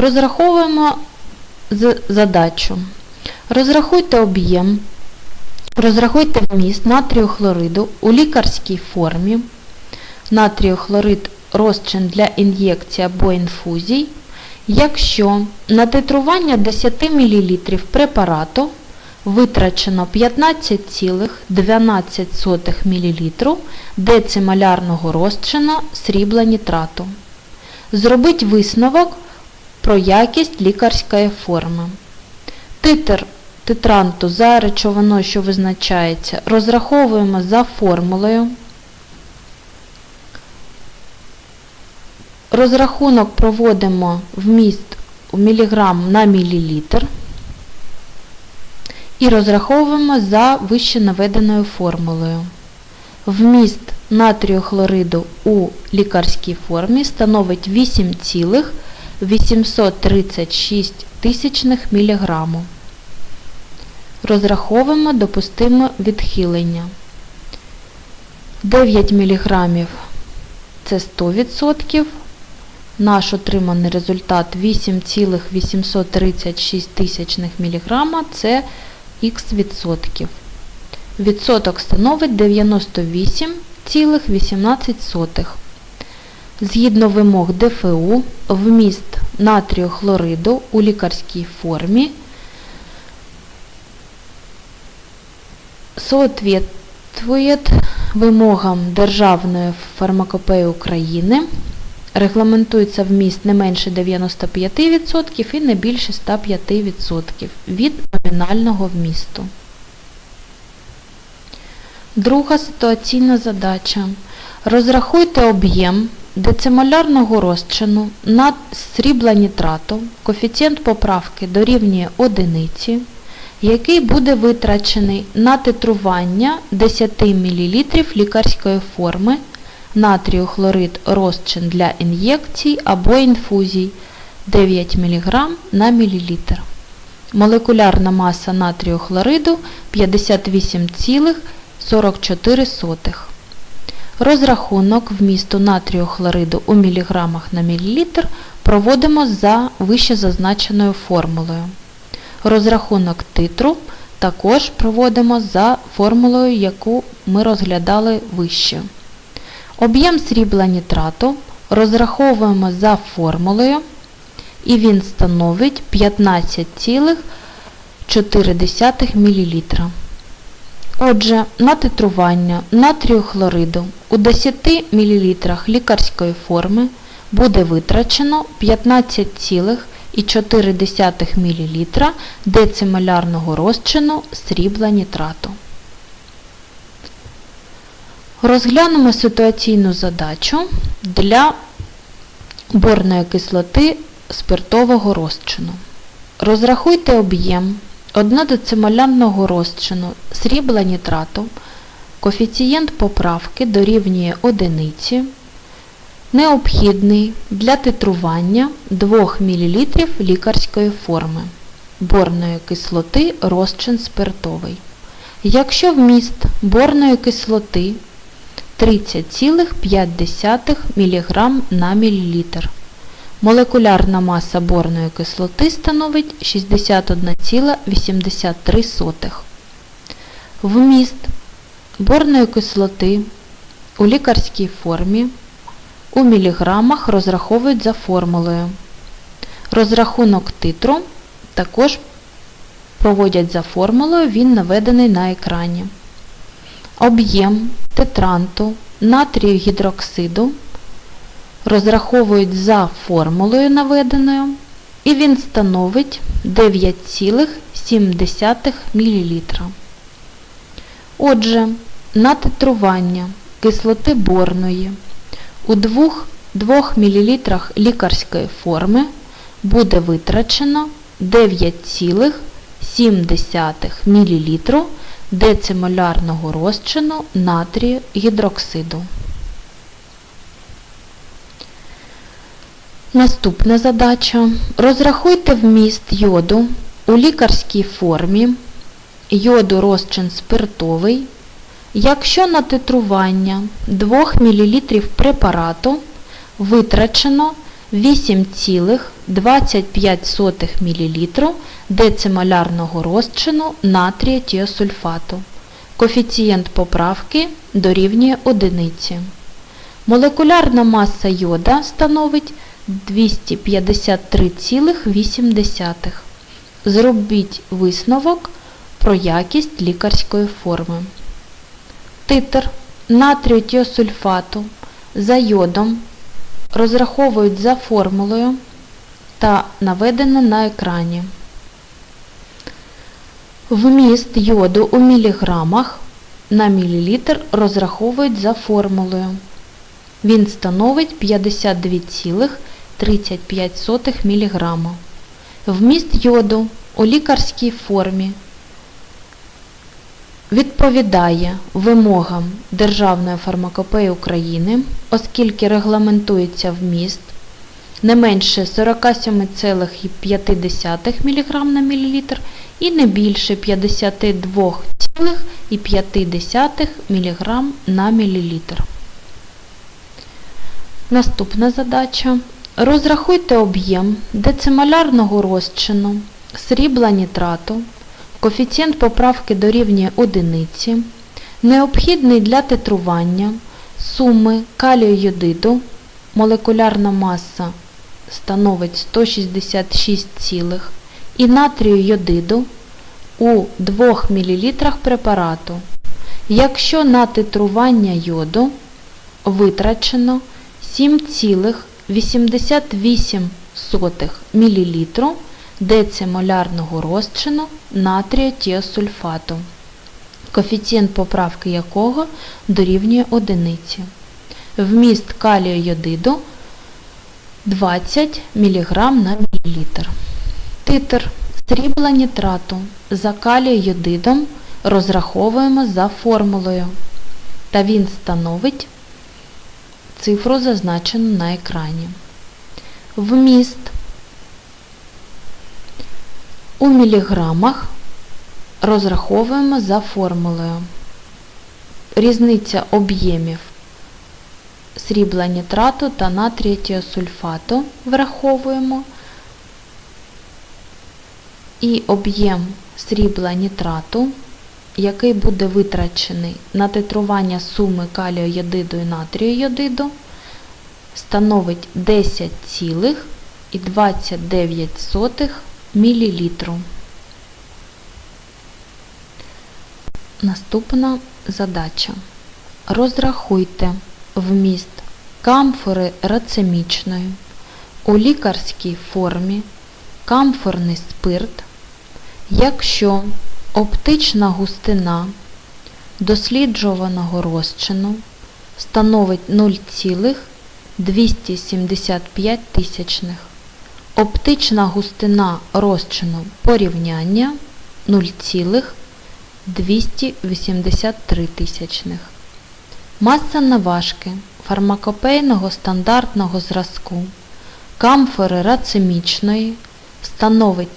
Розраховуємо задачу. Розрахуйте об'єм, розрахуйте вміст натрію хлориду у лікарській формі. Натрію хлорид розчин для ін'єкції або інфузій, якщо на титрування 10 мл препарату витрачено 15,12 мл децималярного розчину срібла нітрату. Зробіть висновок про якість лікарської форми. Титр титранту за речовиною, що визначається, розраховуємо за формулою. Розрахунок проводимо вміст в міліграм на мілілітр і розраховуємо за вище наведеною формулою. Вміст натрію хлориду у лікарській формі становить 8,836 тисячних міліграму. Розраховуємо допустиме відхилення. 9 мг це 100%. Наш отриманий результат 8,836 тисячних міліграма це х відсотків. Відсоток становить 98,18. Згідно вимог ДФУ, вміст натрію хлориду у лікарській формі соответствует вимогам Державної фармакопеї України. Регламентується вміст не менше 95% і не більше 105% від номінального вмісту. Друга ситуаційна задача. Розрахуйте об'єм децимолярного розчину на срібла коефіцієнт поправки дорівнює одиниці, який буде витрачений на титрування 10 мл лікарської форми натрію хлорид розчин для ін'єкцій або інфузій 9 мг на мілілітр. Молекулярна маса натрію хлориду 58,44. Розрахунок вмісту натрію хлориду у міліграмах на мілілітр проводимо за вище зазначеною формулою. Розрахунок титру також проводимо за формулою, яку ми розглядали вище. Об'єм срібла нітрату розраховуємо за формулою, і він становить 15,4 мл. Отже, на титрування натрію хлориду у 10 мл лікарської форми буде витрачено 15,4 мл децимолярного розчину срібла нітрату. Розглянемо ситуаційну задачу для борної кислоти спиртового розчину. Розрахуйте об'єм 1 децимолярного розчину срібла нітрату, коефіцієнт поправки дорівнює одиниці, необхідний для титрування 2 мл лікарської форми борної кислоти розчин спиртовий. Якщо вміст борної кислоти 30,5 мг на мілілітр. Молекулярна маса борної кислоти становить 61,83. Вміст борної кислоти у лікарській формі у міліграмах розраховують за формулою. Розрахунок титру також проводять за формулою, він наведений на екрані. Об'єм тетранту натрію гідроксиду розраховують за формулою наведеною, і він становить 9,7 мл. Отже, на титрування кислоти борної у 2, 2 мл лікарської форми буде витрачено 9,7 мл децимолярного розчину натрію гідроксиду. Наступна задача. Розрахуйте вміст йоду у лікарській формі, йоду розчин спиртовий, якщо на титрування 2 мл препарату витрачено 8,25 мл децимолярного розчину натрія тіосульфату. Коефіцієнт поправки дорівнює одиниці. Молекулярна маса йода становить 253,8. Зробіть висновок про якість лікарської форми. Титр натрію тіосульфату за йодом розраховують за формулою та наведено на екрані. Вміст йоду у міліграмах на мілілітр розраховують за формулою. Він становить 52,35 мг. Вміст йоду у лікарській формі відповідає вимогам Державної фармакопеї України, оскільки регламентується вміст не менше 47,5 мг на мл і не більше 52,5 мг на мл. Наступна задача. Розрахуйте об'єм децимолярного розчину срібла нітрату, коефіцієнт поправки дорівнює одиниці, необхідний для титрування суми калію молекулярна маса становить 166, цілих, і натрію йодиду у 2 мл препарату. Якщо на титрування йоду витрачено 7,88 мл децимолярного розчину натрію тіосульфату, коефіцієнт поправки якого дорівнює одиниці. Вміст калію йодиду 20 мг на мілілітр. Титр срібла нітрату за калію йодидом розраховуємо за формулою, та він становить цифру зазначену на екрані. Вміст у міліграмах розраховуємо за формулою. Різниця об'ємів срібла нітрату та натрія тіосульфату враховуємо. І об'єм срібла нітрату, який буде витрачений на титрування суми калію йодиду і натрію йодиду, становить 10,29 мл. Наступна задача. Розрахуйте вміст камфори рацемічної у лікарській формі камфорний спирт, якщо оптична густина досліджуваного розчину становить 0,275 тисячних. Оптична густина розчину порівняння 0,283 тисячних. Маса наважки фармакопейного стандартного зразку камфори рацемічної становить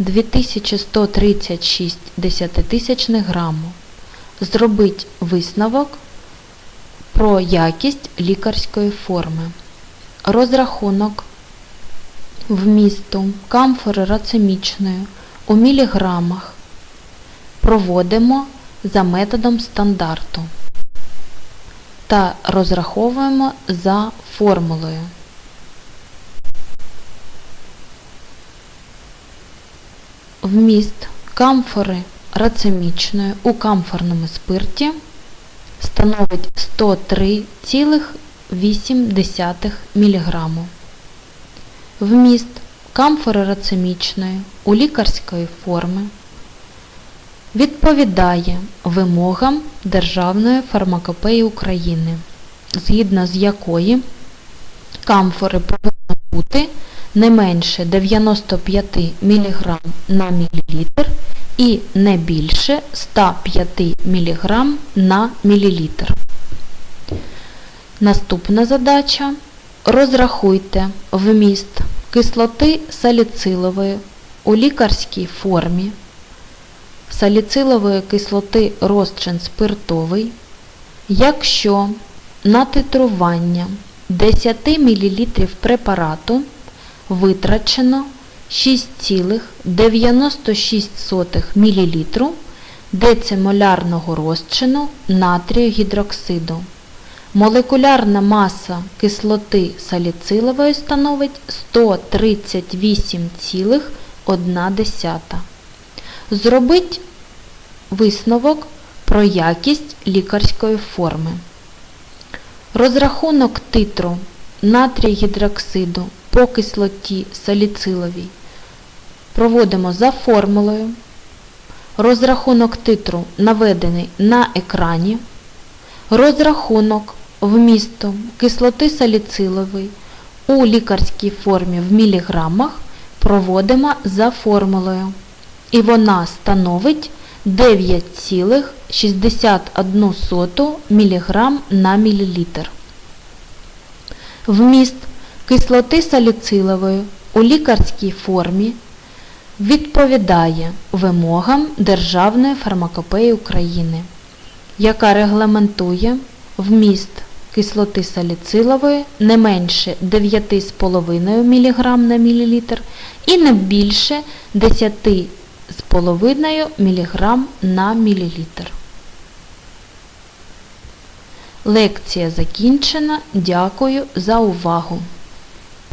0,2136 десятитисячних граму. Зробить висновок про якість лікарської форми. Розрахунок вмісту камфори рацемічної у міліграмах проводимо за методом стандарту та розраховуємо за формулою. Вміст камфори рацемічної у камфорному спирті становить 103,8 мг. Вміст камфори рацемічної у лікарської форми відповідає вимогам Державної фармакопеї України, згідно з якої камфори повинні бути не менше 95 мг на мілілітр і не більше 105 мг на мілілітр. Наступна задача. Розрахуйте вміст кислоти саліцилової у лікарській формі, саліцилової кислоти розчин спиртовий, якщо на титрування 10 мл препарату витрачено 6,96 мл децимолярного розчину натрію гідроксиду. Молекулярна маса кислоти саліцилової становить 138,1. Зробить висновок про якість лікарської форми. Розрахунок титру натрій гідроксиду по кислоті саліциловій проводимо за формулою. Розрахунок титру наведений на екрані. Розрахунок вмісту кислоти саліцилової у лікарській формі в міліграмах проводимо за формулою. І вона становить 9,61 мг на мілілітр. Вміст кислоти саліцилової у лікарській формі відповідає вимогам Державної фармакопеї України, яка регламентує вміст кислоти саліцилової не менше 9,5 мг на мілілітр і не більше 10,5 мг на мілілітр. Лекція закінчена. Дякую за увагу!